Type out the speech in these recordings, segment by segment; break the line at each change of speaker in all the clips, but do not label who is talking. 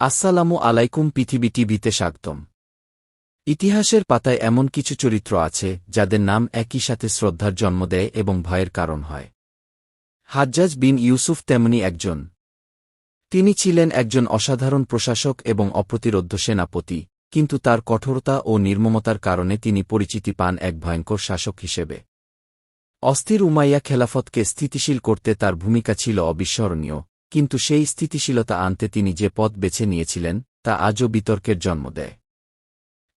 আসসালামু আলাইকুম পৃথিবী টিভিতে স্বাগতম। ইতিহাসের পাতায় এমন কিছু চরিত্র আছে, যাদের নাম একই সাথে শ্রদ্ধার জন্ম দেয় এবং ভয়ের কারণ হয়। হাজ্জাজ বিন ইউসুফ তেমনি একজন। তিনি ছিলেন একজন অসাধারণ প্রশাসক এবং অপ্রতিরোধ্য সেনাপতি, কিন্তু তার কঠোরতা ও নির্মমতার কারণে তিনি পরিচিতি পান এক ভয়ঙ্কর শাসক হিসেবে। অস্থির উমাইয়া খেলাফতকে স্থিতিশীল করতে তার ভূমিকা ছিল অবিস্মরণীয় কিন্তু সেই স্থিতিশীলতা আনতে তিনি যে পথ বেছে নিয়েছিলেন, তা আজও বিতর্কের জন্ম দেয়।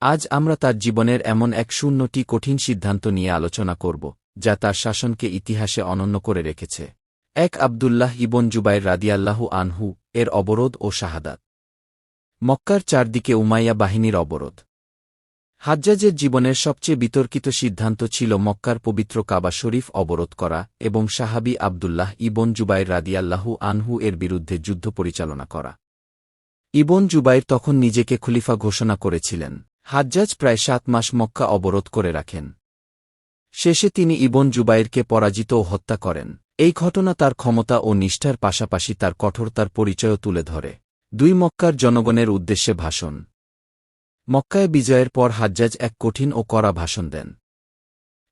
আজ আমরা তার জীবনের এমন এক শূন্যটি কঠিন সিদ্ধান্ত নিয়ে আলোচনা করব, যা তার শাসনকে ইতিহাসে অনন্য করে রেখেছে। এক আবদুল্লাহ ইবন জুবাইর রাদিয়াল্লাহু আনহু, এর অবরোধ ও শাহাদাত। মক্কার চারদিকে উমাইয়া বাহিনীর অবরোধ। হাজ্জাজের জীবনের সবচেয়ে বিতর্কিত সিদ্ধান্ত ছিল মক্কার পবিত্র কাবা শরীফ অবরোধ করা এবং সাহাবি আবদুল্লাহ ইবন জুবাইর রাদিয়াল্লাহু আনহু এর বিরুদ্ধে যুদ্ধ পরিচালনা করা। ইবন জুবাইর তখন নিজেকে খলিফা ঘোষণা করেছিলেন। হাজ্জাজ প্রায় সাত মাস মক্কা অবরোধ করে রাখেন। শেষে তিনি ইবন জুবাইরকে পরাজিত ও হত্যা করেন। এই ঘটনা তার ক্ষমতা ও নিষ্ঠার পাশাপাশি তার কঠোরতার পরিচয়ও তুলে ধরে। দুই মক্কার জনগণের উদ্দেশ্যে ভাষণ। মক্কায় বিজয়ের পর হাজ্জাজ এক কঠিন ও কড়া ভাষণ দেন।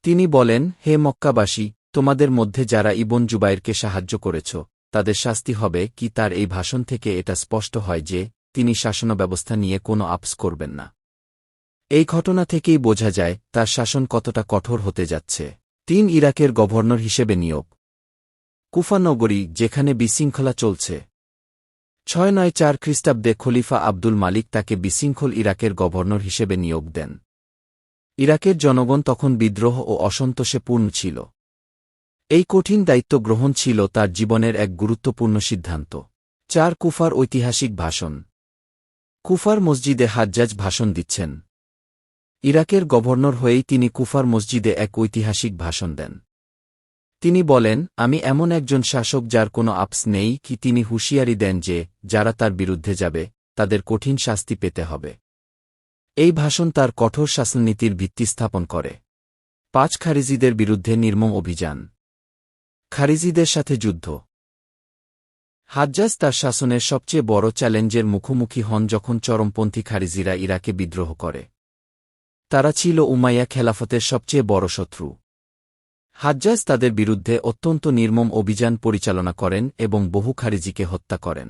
তিনি বলেন, হে মক্কাবাসী, তোমাদের মধ্যে যারা ইবন জুবাইরকে সাহায্য করেছ, তাদের শাস্তি হবে কি তার এই ভাষণ থেকে এটা স্পষ্ট হয় যে, তিনি শাসন ব্যবস্থা নিয়ে কোনো আপস করবেন না। এই ঘটনা থেকেই বোঝা যায়, তার শাসন কতটা কঠোর হতে যাচ্ছে। তিন ইরাকের গভর্নর হিসেবে নিয়োগ। কুফানগরী যেখানে বিশৃঙ্খলা চলছে ছয় নয় চার খ্রিস্টাব্দে খলিফা আব্দুল মালিক তাকে বিশৃঙ্খল ইরাকের গভর্নর হিসেবে নিয়োগ দেন। ইরাকের জনগণ তখন বিদ্রোহ ও অসন্তোষে পূর্ণ ছিল। এই কঠিন দায়িত্ব গ্রহণ ছিল তার জীবনের এক গুরুত্বপূর্ণ সিদ্ধান্ত। চার কুফার ঐতিহাসিক ভাষণ। কুফার মসজিদে হাজ্জাজ ভাষণ দিচ্ছেন। ইরাকের গভর্নর হয়েই তিনি কুফার মসজিদে এক ঐতিহাসিক ভাষণ দেন। তিনি বলেন, আমি এমন একজন শাসক যার কোনো আপস নেই কি তিনি হুঁশিয়ারি দেন যে, যারা তার বিরুদ্ধে যাবে, তাদের কঠিন শাস্তি পেতে হবে। এই ভাষণ তার কঠোর শাসননীতির ভিত্তি স্থাপন করে। পাঁচ খারিজিদের বিরুদ্ধে নির্মম অভিযান। খারিজিদের সাথে যুদ্ধ। হাজ্জাজ তার শাসনের সবচেয়ে বড় চ্যালেঞ্জের মুখোমুখি হন যখন চরমপন্থী খারিজিরা ইরাকে বিদ্রোহ করে। তারা ছিল উমাইয়া খেলাফতের সবচেয়ে বড় শত্রু। হাজ্জাজ তাদের বিরুদ্ধে অত্যন্ত নির্মম অভিযান পরিচালনা করেন এবং বহু খারিজিকে হত্যা করেন।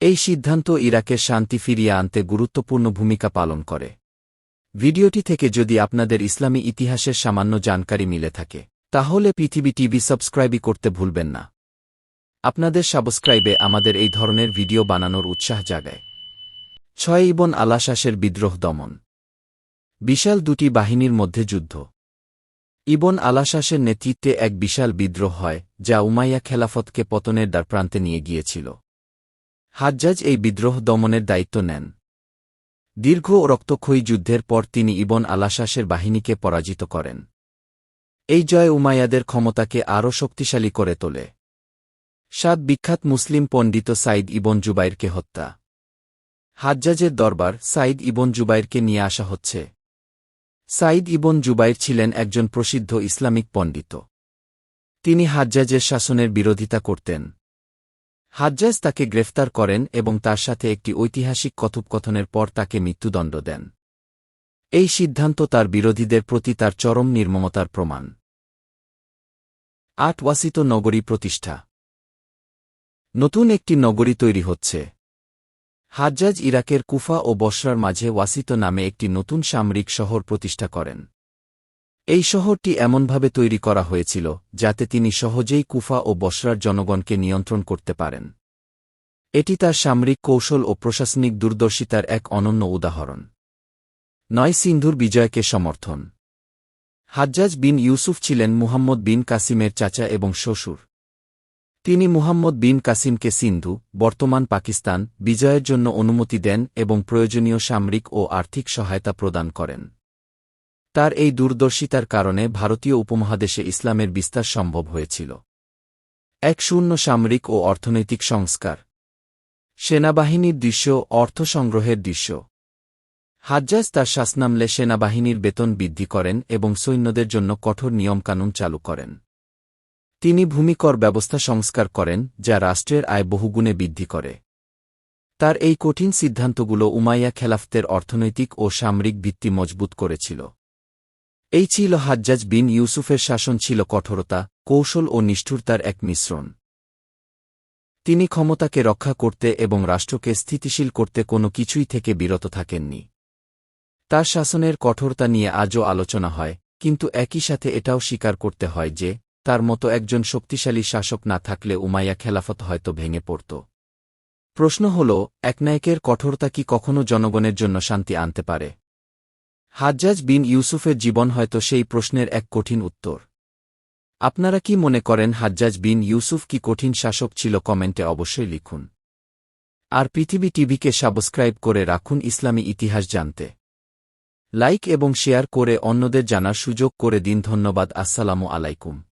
এই সিদ্ধান্ত ইরাকের শান্তি ফিরিয়ে আনতে গুরুত্বপূর্ণ ভূমিকা পালন করে। ভিডিওটি থেকে যদি আপনাদের ইসলামী ইতিহাসের সামান্য জানকারি মিলে থাকে, তাহলে পৃথিবী টিভি সাবস্ক্রাইবই করতে ভুলবেন না। আপনাদের সাবস্ক্রাইবে আমাদের এই ধরনের ভিডিও বানানোর উৎসাহ জাগায়। ছয় ইবন আলাশাসের বিদ্রোহ দমন। বিশাল দুটি বাহিনীর মধ্যে যুদ্ধ। ইবন আলাশাসের নেতৃত্বে এক বিশাল বিদ্রোহ হয়, যা উমাইয়া খেলাফতকে পতনের দ্বারপ্রান্তে নিয়ে গিয়েছিল। হাজ্জাজ এই বিদ্রোহ দমনের দায়িত্ব নেন। দীর্ঘ ও রক্তক্ষয়ী যুদ্ধের পর তিনি ইবন আলাশাসের বাহিনীকে পরাজিত করেন। এই জয় উমাইয়াদের ক্ষমতাকে আরও শক্তিশালী করে তোলে। সাত বিখ্যাত মুসলিম পণ্ডিত সাইদ ইবন জুবাইরকে হত্যা। হাজ্জাজের দরবার সাইদ ইবন জুবাইরকে নিয়ে আসা হচ্ছে। সাইদ ইবন জুবাইর ছিলেন একজন প্রসিদ্ধ ইসলামিক পণ্ডিত। তিনি হাজ্জাজের শাসনের বিরোধিতা করতেন। হাজ্জাজ তাকে গ্রেফতার করেন এবং তার সাথে একটি ঐতিহাসিক কথোপকথনের পর তাকে মৃত্যুদণ্ড দেন। এই সিদ্ধান্ত তার বিরোধীদের প্রতি তার চরম নির্মমতার প্রমাণ। আট ওয়াসিত নগরী প্রতিষ্ঠা। নতুন একটি নগরী তৈরি হচ্ছে। হাজ্জাজ ইরাকের কুফা ও বসরার মাঝে ওয়াসিত নামে একটি নতুন সামরিক শহর প্রতিষ্ঠা করেন। এই শহরটি এমনভাবে তৈরি করা হয়েছিল, যাতে তিনি সহজেই কুফা ও বসরার জনগণকে নিয়ন্ত্রণ করতে পারেন। এটি তার সামরিক কৌশল ও প্রশাসনিক দূরদর্শিতার এক অনন্য উদাহরণ। নয় সিন্ধুর বিজয়কে সমর্থন। হাজ্জাজ বিন ইউসুফ ছিলেন মুহাম্মদ বিন কাসিমের চাচা এবং শ্বশুর। তিনি মুহাম্মদ বিন কাসিমকে সিন্ধু, বর্তমান পাকিস্তান, বিজয়ের জন্য অনুমতি দেন এবং প্রয়োজনীয় সামরিক ও আর্থিক সহায়তা প্রদান করেন। তার এই দূরদর্শিতার কারণে ভারতীয় উপমহাদেশে ইসলামের বিস্তার সম্ভব হয়েছিল। এক শূন্য সামরিক ও অর্থনৈতিক সংস্কার। সেনাবাহিনীর দৃশ্য, অর্থ সংগ্রহের দৃশ্য। হাজ্জাজ তার শাসনামলে সেনাবাহিনীর বেতন বৃদ্ধি করেন এবং সৈন্যদের জন্য কঠোর নিয়মকানুন চালু করেন। তিনি ভূমিকর ব্যবস্থা সংস্কার করেন, যা রাষ্ট্রের আয় বহুগুণে বৃদ্ধি করে। তার এই কঠিন সিদ্ধান্তগুলো উমাইয়া খেলাফতের অর্থনৈতিক ও সামরিক ভিত্তি মজবুত করেছিল। এই ছিল হাজ্জাজ বিন ইউসুফের শাসন ছিল কঠোরতা, কৌশল ও নিষ্ঠুরতার এক মিশ্রণ। তিনি ক্ষমতাকে রক্ষা করতে এবং রাষ্ট্রকে স্থিতিশীল করতে কোনো কিছুই থেকে বিরত থাকেননি। তার শাসনের কঠোরতা নিয়ে আজও আলোচনা হয়, কিন্তু একই সাথে এটাও স্বীকার করতে হয় যে তার মতো একজন শক্তিশালী শাসক না থাকলে উমাইয়া খেলাফত হয়তো ভেঙে পড়ত। প্রশ্ন হল, একনায়কের কঠোরতা কি কখনো জনগণের জন্য শান্তি আনতে পারে? হাজ্জাজ বিন ইউসুফের জীবন হয়তো সেই প্রশ্নের এক কঠিন উত্তর। আপনারা কি মনে করেন হাজ্জাজ বিন ইউসুফ কি কঠিন শাসক ছিল কমেন্টে অবশ্যই লিখুন। আর পৃথিবী টিভিকে সাবস্ক্রাইব করে রাখুন ইসলামী ইতিহাস জানতে। লাইক এবং শেয়ার করে অন্যদের জানার সুযোগ করে দিন ধন্যবাদ, আসসালামু আলাইকুম।